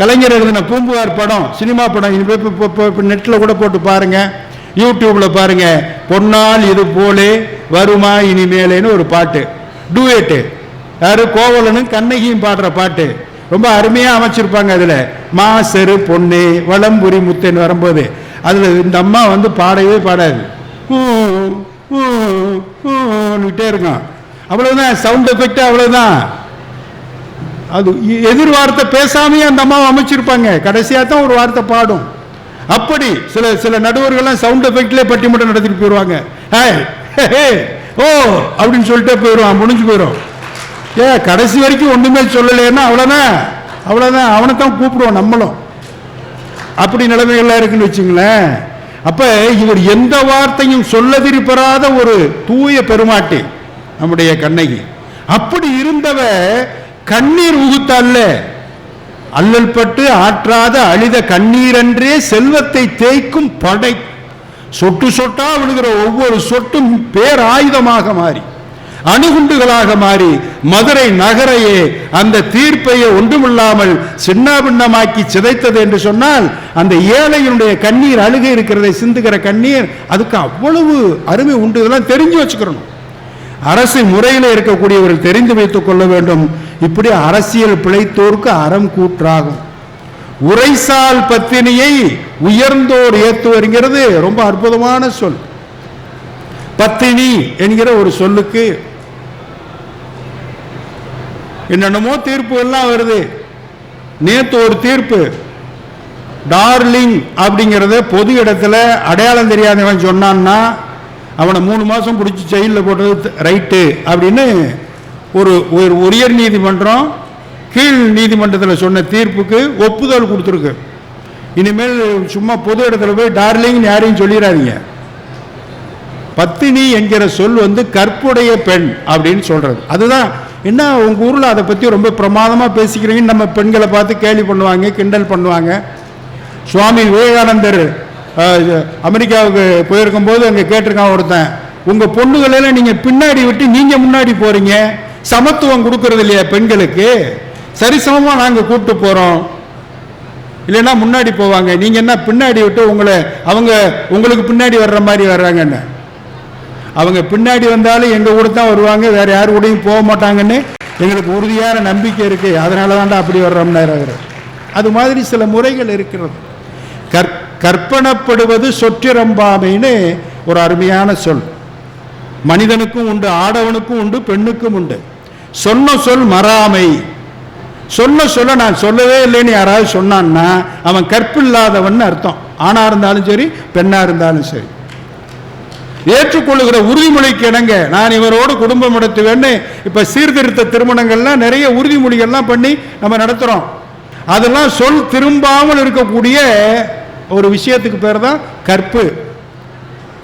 கலைஞர் எழுதின பூம்புகார் படம் சினிமா படம் இது இப்போ இப்போ நெட்டில் கூட போட்டு பாருங்கள் யூடியூப்பில் பாருங்கள் பொன்னால் இது போலே வருமா இனிமேலேன்னு ஒரு பாட்டு. டூயட்டு யாரு? கோவலனும் கண்ணகியும் பாடுற பாட்டு. ரொம்ப அருமையாக அமைச்சிருப்பாங்க அதில். மா செரு பொண்ணு வளம்புரி முத்தேன்னு வரும்போது. அதில் இந்த அம்மா வந்து பாடவே பாடாது. ஊ, ஊ, ஊன்னுட்டே இருக்கும் அவ்வளோதான் சவுண்ட் எஃபெக்ட் அவ்வளோதான் அது எதிர்வார்த்தை எதிர் வார்த்தை பேசாமையே அந்த அம்மாவை அமைச்சிருப்பாங்க. கடைசியாக தான் ஒரு வார்த்தை பாடும். அப்படி சில சில நடுவர்கள்லாம் சவுண்ட் எஃபெக்ட்லேயே பட்டிமன்றம் நடத்திட்டு போயிடுவாங்க ஹே, ஓ அப்படின்னு சொல்லிட்டே போயிடுவான் முடிஞ்சு போயிடும் ஏ கடைசி வரைக்கும் ஒன்றுமே சொல்லலைன்னா அவ்வளோதான் அவ்வளோதான் அவனை தான் கூப்பிடுவோம் நம்மளும். அப்படி நிலைமைகள்லாம் இருக்குன்னு வச்சுங்களேன். அப்போ இவர் எந்த வார்த்தையும் சொல்லதிரி பெறாத ஒரு தூய பெருமாட்டி நம்முடைய கண்ணகி. அப்படி இருந்தவ கண்ணீர் உகுத்தல்ல. அல்லல் பட்டு ஆற்றாத அழித கண்ணீரன்றே செல்வத்தை தேய்க்கும் படை. சொட்டு சொட்டா விழுகிற ஒவ்வொரு சொட்டும் பேராயுதமாக மாறி அணுகுண்டுகளாக மாறி மதுரை நகரையே அந்த தீர்ப்பையே ஒன்றுமில்லாமல் சின்னாபின்னமாக்கி சிதைத்தது என்று சொன்னால் அந்த ஏழையினுடைய கண்ணீர் அழுகை இருக்கிறதை சிந்துகிற கண்ணீர் அதுக்கு அவ்வளவு அருமை உண்டு. இதெல்லாம் தெரிஞ்சு வச்சுக்கிறணும் அரசு முறையில் இருக்கக்கூடியவர்கள் தெரிந்து வைத்துக் கொள்ள வேண்டும். இப்படி அரசியல் பிழைத்தோருக்கு அறம் கூற்றாகும். உரைசால் பத்தினியை உயர்ந்தோர் ஏத்துவருங்கிறது ரொம்ப அற்புதமான சொல். பத்தினி என்கிற ஒரு சொல்லுக்கு என்னென்னமோ தீர்ப்பு எல்லாம் வருது. நேத்து ஒரு தீர்ப்பு. டார்லிங் அப்படிங்கிறத பொது இடத்துல அடையாளம் தெரியாதவன் சொன்னான்னா அவனை மூணு மாதம் பிடிச்சி ஜெயிலில் போட்டது ரைட்டு அப்படின்னு ஒரு ஒரு உயர் நீதிமன்றம் கீழ் நீதிமன்றத்தில் சொன்ன தீர்ப்புக்கு ஒப்புதல் கொடுத்துருக்கு. இனிமேல் சும்மா பொது இடத்துல போய் டார்லிங் யாரையும் சொல்லிடாதீங்க பத்தினி என்கிற சொல் வந்து கற்புடைய பெண் அப்படின்னு சொல்றது. அதுதான் என்ன உங்க ஊரில் அதை பத்தி ரொம்ப பிரமாதமா பேசிக்கிறீங்கன்னு நம்ம பெண்களை பார்த்து கேலி பண்ணுவாங்க கிண்டல் பண்ணுவாங்க. சுவாமி விவேகானந்தர் இது, அமெரிக்காவுக்கு போயிருக்கும் போது அங்கே கேட்டிருக்கான் ஒருத்தன் உங்க பொண்ணுகளெல்லாம் நீங்க பின்னாடி விட்டு நீங்க முன்னாடி போறீங்க. சமத்துவம் கொடுக்கறது இல்லையா பெண்களுக்கு? சரிசமமாக நாங்கள் கூப்பிட்டு போகிறோம் இல்லைன்னா முன்னாடி போவாங்க. நீங்கள் என்ன பின்னாடி விட்டு உங்களை அவங்க உங்களுக்கு பின்னாடி வர்ற மாதிரி வர்றாங்கன்னு அவங்க பின்னாடி வந்தாலும் எங்கள் கூட தான் வருவாங்க. வேறு யார் கூடயும் போக மாட்டாங்கன்னு எங்களுக்கு உறுதியான நம்பிக்கை இருக்குது அதனால தான்டா அப்படி வர்றோம்னாரு அவர் அது மாதிரி சில முறைகள் இருக்கிறது. கற் கற்பனப்படுவது சொற்றிரம்பாமைன்னு ஒரு அருமையான சொல். மனிதனுக்கும் உண்டு ஆடவனுக்கும் உண்டு பெண்ணுக்கும் உண்டு. சொன்ன சொல் மறாமை. சொன்ன சொல்ல நான் சொல்லவே இல்லைன்னு யாராவது சொன்னான்னா அவன் கற்பில்லாதவன் அர்த்தம். ஆணா இருந்தாலும் சரி பெண்ணா இருந்தாலும் சரி. ஏற்றுக்கொள்ளுகிற உறுதிமொழிக்கு இணங்க நான் இவரோடு குடும்பம் நடத்துவேன்னு இப்ப சீர்திருத்த திருமணங்கள்லாம் நிறைய உறுதிமொழிகள்லாம் பண்ணி நம்ம நடத்துறோம். அதெல்லாம் சொல் திரும்பாமல் இருக்கக்கூடிய ஒரு விஷயத்துக்கு பேர் தான் கற்பு.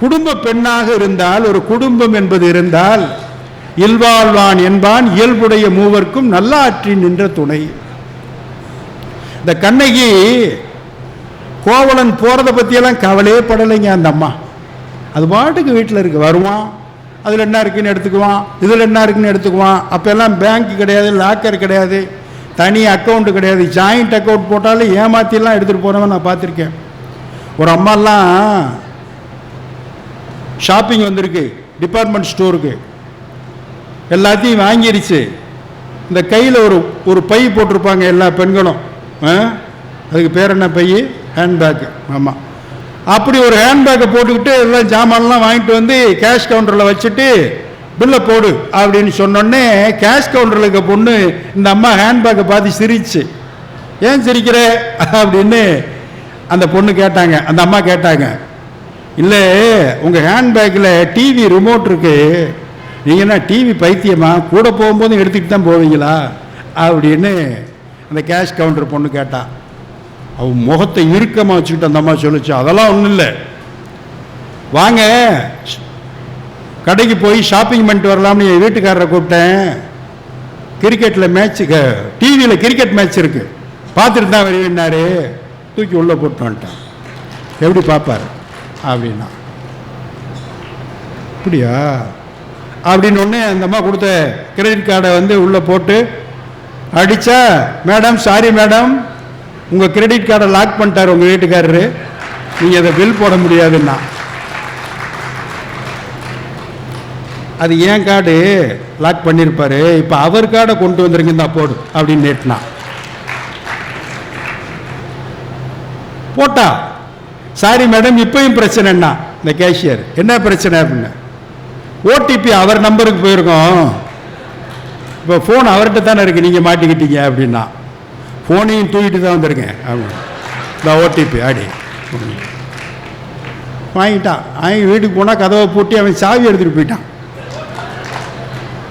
குடும்ப பெண்ணாக இருந்தால் ஒரு குடும்பம் என்பது இருந்தால் இல்வாழ்வான் என்பான் இயல்புடைய மூவர்க்கும் நல்லாற்றி நின்ற துணை. இந்த கண்ணகி கோவலன் போறதை பற்றியெல்லாம் கவலையே படலைங்க அந்த அம்மா. அது பாட்டுக்கு வீட்டில் இருக்கு வருவான் அதில் என்ன இருக்குன்னு எடுத்துக்குவான் இதில் என்ன இருக்குன்னு எடுத்துக்குவான் அப்போல்லாம் பேங்க் கிடையாது லாக்கர் கிடையாது தனி அக்கௌண்ட்டு கிடையாது ஜாயிண்ட் அக்கௌண்ட் போட்டாலும் ஏமாத்திலாம் எடுத்துகிட்டு போனவன் நான் பார்த்துருக்கேன். ஒரு அம்மாலாம் ஷாப்பிங் வந்திருக்கு டிபார்ட்மெண்ட் ஸ்டோருக்கு எல்லாத்தையும் வாங்கிருச்சு. இந்த கையில் ஒரு ஒரு பை போட்டிருப்பாங்க எல்லா பெண்களும். ஆ? அதுக்கு பேர் என்ன பை? ஹேண்ட்பேக்கு ஆமாம் அப்படி ஒரு ஹேண்ட்பேக்கை போட்டுக்கிட்டு எல்லாம் ஜாமான்லாம் வாங்கிட்டு வந்து கேஷ் கவுண்டரில் வச்சுட்டு பில்லை போடு அப்படின்னு சொன்னோடனே கேஷ் கவுண்டரில் இருக்க பொண்ணு இந்த அம்மா ஹேண்ட்பேக்கை பார்த்து சிரிச்சு. ஏன் சிரிக்கிற? அப்படின்னு அந்த பொண்ணு கேட்டாங்க. அந்த அம்மா கேட்டாங்க. இல்லை உங்கள் ஹேண்ட்பேக்கில் டிவி ரிமோட் இருக்கு. நீங்கள் என்ன டிவி பைத்தியமா? கூட போகும்போது எடுத்துக்கிட்டு தான் போவீங்களா? அப்படின்னு அந்த கேஷ் கவுண்டர் பொண்ணு கேட்டான் அவன் முகத்தை இறுக்கமாக வச்சுக்கிட்டு அந்த அம்மா சொல்லிச்சு அதெல்லாம் ஒன்றும் இல்லை. வாங்க. கடைக்கு போய் ஷாப்பிங் பண்ணிட்டு வரலாம்னு என் வீட்டுக்காரரை கூப்பிட்டேன். கிரிக்கெட்டில் மேட்ச் டிவியில் கிரிக்கெட் மேட்ச் இருக்குது பார்த்துட்டு தான் வருவேன்னாரு தூக்கி உள்ளே போட்டு வந்துட்டான். எப்படி பார்ப்பார்? அப்படின்னா. அப்படியா? அப்படின்னு ஒன்று அந்த அம்மா கொடுத்த கிரெடிட் கார்டை வந்து உள்ளே போட்டு அடித்தா மேடம் சாரி மேடம் உங்கள் கிரெடிட் கார்டை லாக் பண்ணிட்டார் உங்கள் வீட்டுக்காரரு. நீங்கள் அதை பில் போட முடியாதுன்னா. அது ஏன் கார்டு லாக் பண்ணியிருப்பாரு இப்போ அவர் கார்டை கொண்டு வந்துருங்க தான் போடு அப்படின்னு நேட்டினா போட்டா? சாரி மேடம் இப்பயும் பிரச்சனைன்னா இந்த கேஷியர் என்ன பிரச்சனை அப்படின்னு? ஓடிபி அவர் நம்பருக்கு போயிருக்கோம். இப்போ ஃபோன் அவர்கிட்ட தானே இருக்கு. நீங்கள் மாட்டிக்கிட்டீங்க அப்படின்னா. ஃபோனையும் தூக்கிட்டு தான் வந்திருக்கேன். அப்படின்னு இந்த ஓடிபி ஆடி வாங்கிட்டான் வாங்கி வீட்டுக்கு போனால் கதவை பூட்டி அவன் சாவி எடுத்துகிட்டு போயிட்டான்.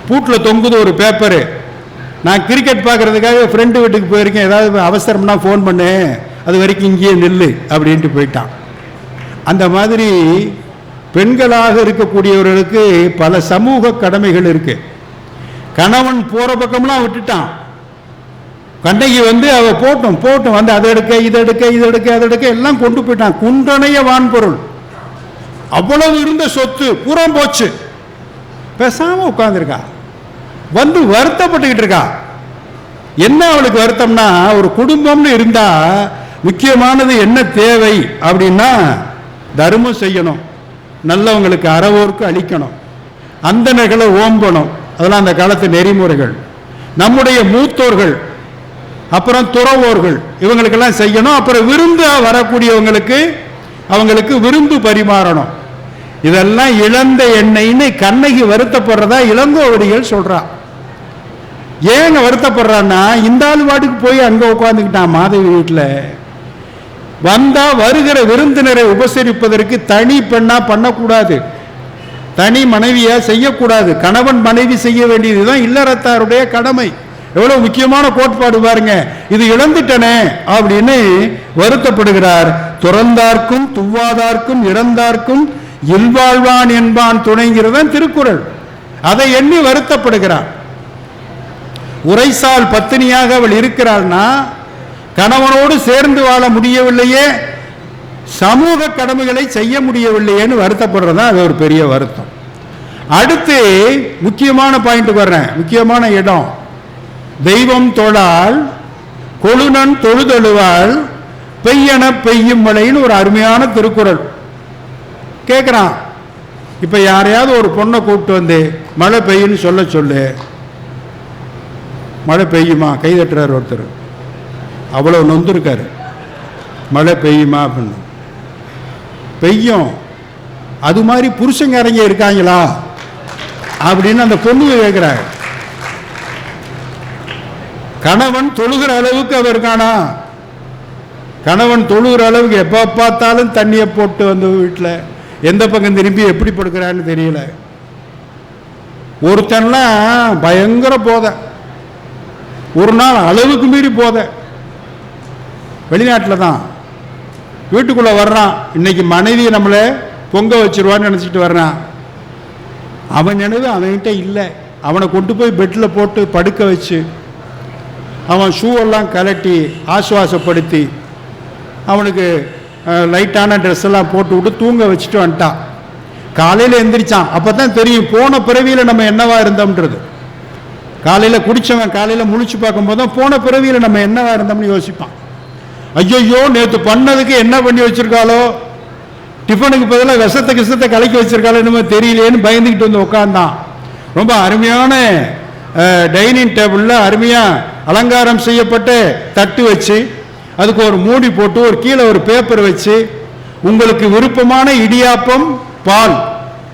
பூட்டில் தொங்குது ஒரு பேப்பரு நான் கிரிக்கெட் பார்க்குறதுக்காக ஃப்ரெண்டு வீட்டுக்கு போயிருக்கேன். ஏதாவது அவசரம்னா ஃபோன் பண்ணு. அது வரைக்கும் இங்கேயே நெல் அப்படின்ட்டு போயிட்டான். அந்த மாதிரி பெண்களாக இருக்கக்கூடியவர்களுக்கு பல சமூக கடமைகள் இருக்கு. கணவன் போகிற பக்கம்லாம் விட்டுட்டான். கண்ணகி வந்து அவ போட்டும் போட்டும் வந்து அதை எடுக்க இதை எடுக்க இதை எடுக்க அதை எடுக்க எல்லாம் கொண்டு போயிட்டான். குன்றணைய வான்பொருள். அவ்வளவு இருந்த சொத்து புறம் போச்சு. பேசாம உட்காந்துருக்கா வந்து வருத்தப்பட்டுக்கிட்டு இருக்கா. என்ன அவளுக்கு வருத்தம்னா ஒரு குடும்பம்னு இருந்தால் முக்கியமானது என்ன தேவை அப்படின்னா தர்மம் செய்யணும். நல்லவங்களுக்கு அறவோருக்கு அளிக்கணும். அந்தணர்களை ஓம்பணும். அதெல்லாம் அந்த காலத்து நெறிமுறைகள். நம்முடைய மூத்தோர்கள் அப்புறம் துறவோர்கள் இவங்களுக்கெல்லாம் செய்யணும். அப்புறம் விருந்து வரக்கூடியவங்களுக்கு அவங்களுக்கு விருந்து பரிமாறணும். இதெல்லாம் இழந்த எண்ணெய்ன்னு கண்ணகி வருத்தப்படுறதா இளங்கோவடிகள் சொல்கிறான் ஏங்க வருத்தப்படுறான்னா இந்த ஆள் வாட்டுக்கு போய் அங்கே உட்காந்துக்கிட்டான் மாதவி வீட்டில் வந்தா வருகிற விருந்தினரை உபசரிப்பதற்கு தனி பெண்ணா பண்ணக்கூடாது. தனி மனைவியா செய்யக்கூடாது. கணவன் மனைவி செய்ய வேண்டியதுதான் இல்லறத்தாருடைய கடமை. எவ்வளவு முக்கியமான கோட்பாடு பாருங்க. இது இழந்துட்டனே அப்படின்னு வருத்தப்படுகிறார். துறந்தார்க்கும் துவாதார்க்கும் இறந்தார்க்கும் இல்வாழ்வான் என்பான் துணைங்கிறதான் திருக்குறள். அதை எண்ணி வருத்தப்படுகிறார். உரைசால் பத்தினியாக அவள் இருக்கிறாள்னா கணவனோடு சேர்ந்து வாழ முடியவில்லையே சமூக கடமைகளை செய்ய முடியவில்லையேன்னு வருத்தப்படுறதா அது ஒரு பெரிய வருத்தம். அடுத்து முக்கியமான பாயிண்ட் வர்றேன் முக்கியமான இடம். தெய்வம் தொழால் கொழுநன் தொழுதழுவாள் பெய்யன பெய்யும் மழைன்னு ஒரு அருமையான திருக்குறள். கேட்குறான் இப்போ யாரையாவது ஒரு பொண்ணை கூப்பிட்டு வந்து மழை பெய்யுன்னு சொல்ல சொல்லு. மழை பெய்யுமா? கைதட்டுறார் ஒருத்தர். அவ்வளோ நொந்திருக்காரு. மழை பெய்யுமா அப்படின்னு. பெய்யும். அது மாதிரி புருஷங்காரங்க இருக்காங்களா? அப்படின்னு அந்த பொண்ணு கேட்குறாங்க கணவன் தொழுகிற அளவுக்கு அவர் இருக்கானா கணவன் தொழுகிற அளவுக்கு எப்போ பார்த்தாலும் தண்ணியை போட்டு வந்து வீட்டில் எந்த பக்கம் திரும்பி எப்படி படுக்கிறான்னு தெரியல. ஒருத்தன்லாம் பயங்கர போதை. ஒரு நாள் அளவுக்கு மீறி போதை. வெளிநாட்டில் தான். வீட்டுக்குள்ளே வர்றான். இன்னைக்கு மனைவி நம்மளை பொங்க வச்சிருவான்னு நினச்சிட்டு வர்றான். அவன் நினைவு அவன்கிட்ட இல்லை. அவனை கொண்டு போய் பெட்டில் போட்டு படுக்க வச்சு அவன் ஷூவெல்லாம் கலட்டி ஆசுவாசப்படுத்தி அவனுக்கு லைட்டான ட்ரெஸ் எல்லாம் போட்டு விட்டு தூங்க வச்சுட்டு வந்துட்டான். காலையில் எந்திரிச்சான். அப்போ தான் தெரியும் போன பிறவியில் நம்ம என்னவா இருந்தோம்ன்றது. காலையில் குடிச்சவன் காலையில் முழிச்சு பார்க்கும்போது தான் போன பிறவியில் நம்ம என்னவா இருந்தோம்னு யோசிப்பான். ஐயோ நேற்று பண்ணதுக்கு என்ன பண்ணி வச்சிருக்காளோ? டிஃபனுக்கு பதிலாக விஷத்தை கிசத்தை கலக்கி வச்சிருக்காளோ என்னமோ பயந்துக்கிட்டு வந்து உட்காந்தான் ரொம்ப அருமையான டைனிங் டேபிளில் அருமையாக அலங்காரம் செய்யப்பட்டு தட்டு வச்சு அதுக்கு ஒரு மூடி போட்டு ஒரு கீழே ஒரு பேப்பர் வச்சு உங்களுக்கு விருப்பமான இடியாப்பம் பால்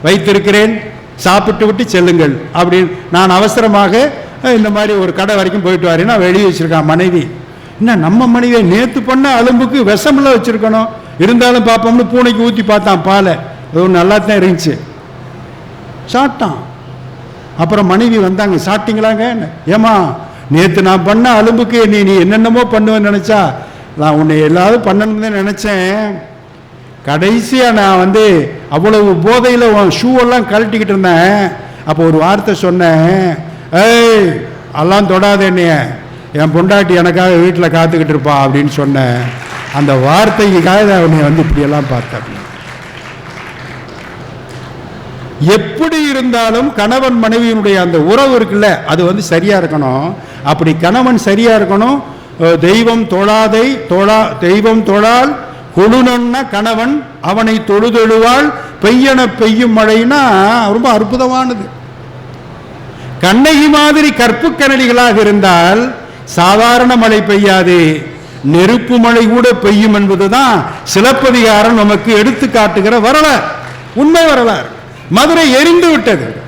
வைத்திருக்கிறேன். சாப்பிட்டு விட்டு செல்லுங்கள் அப்படின்னு நான் அவசரமாக இந்த மாதிரி ஒரு கடை வரைக்கும் போயிட்டு வரேன் நான் வெளியே வச்சுருக்கான் மனைவி. என்ன நம்ம மனைவியை நேற்று பண்ண அலும்புக்கு விஷமெல்லாம் வச்சுருக்கணும். இருந்தாலும் பார்ப்போம்னு பூனைக்கு ஊற்றி பார்த்தான் பாலை. அது ஒன்று நல்லா தான் இருந்துச்சு. சாப்பிட்டான். அப்புறம் மனைவி வந்தாங்க சாப்பிட்டீங்களாங்க? ஏமா நேற்று நான் பண்ண அலும்புக்கு நீ நீ என்னென்னமோ பண்ணுவேன்னு நினச்சா நான் உன்னை எல்லாவது பண்ணணும்னு தான் நினச்சேன். கடைசியாக நான் வந்து அவ்வளவு போதையில் உன் ஷூவெல்லாம் கழட்டிக்கிட்டு இருந்தேன். அப்போ ஒரு வார்த்தை சொன்னேன். ஏய் எல்லாம் தொடாத என்னைய. என் பொண்டாட்டி எனக்காக வீட்டில் காத்துக்கிட்டு இருப்பா அப்படின்னு சொன்னேன் அந்த வார்த்தைக்காக அவனை வந்து இப்படியெல்லாம் பார்த்தேன். எப்படி இருந்தாலும் கணவன் மனைவியினுடைய அந்த உறவு இருக்குல்ல அது வந்து சரியா இருக்கணும். அப்படி கணவன் சரியா இருக்கணும் தெய்வம் தொழாதை தொழா தெய்வம் தொழால் கொழுனன்னா கணவன் அவனை தொழுதொழுவாள் பெய்யன பெய்யும் மழைனா ரொம்ப அற்புதமானது. கண்ணகி மாதிரி கற்பு கனடிகளாக இருந்தால் சாதாரண மழை பெய்யாது நெருப்பு மழை கூட பெய்யும் என்பதுதான் சிலப்பதிகாரம் நமக்கு எடுத்து காட்டுகிற வரலாறு உண்மை வரலாறு. மதுரை எரிந்து விட்டது.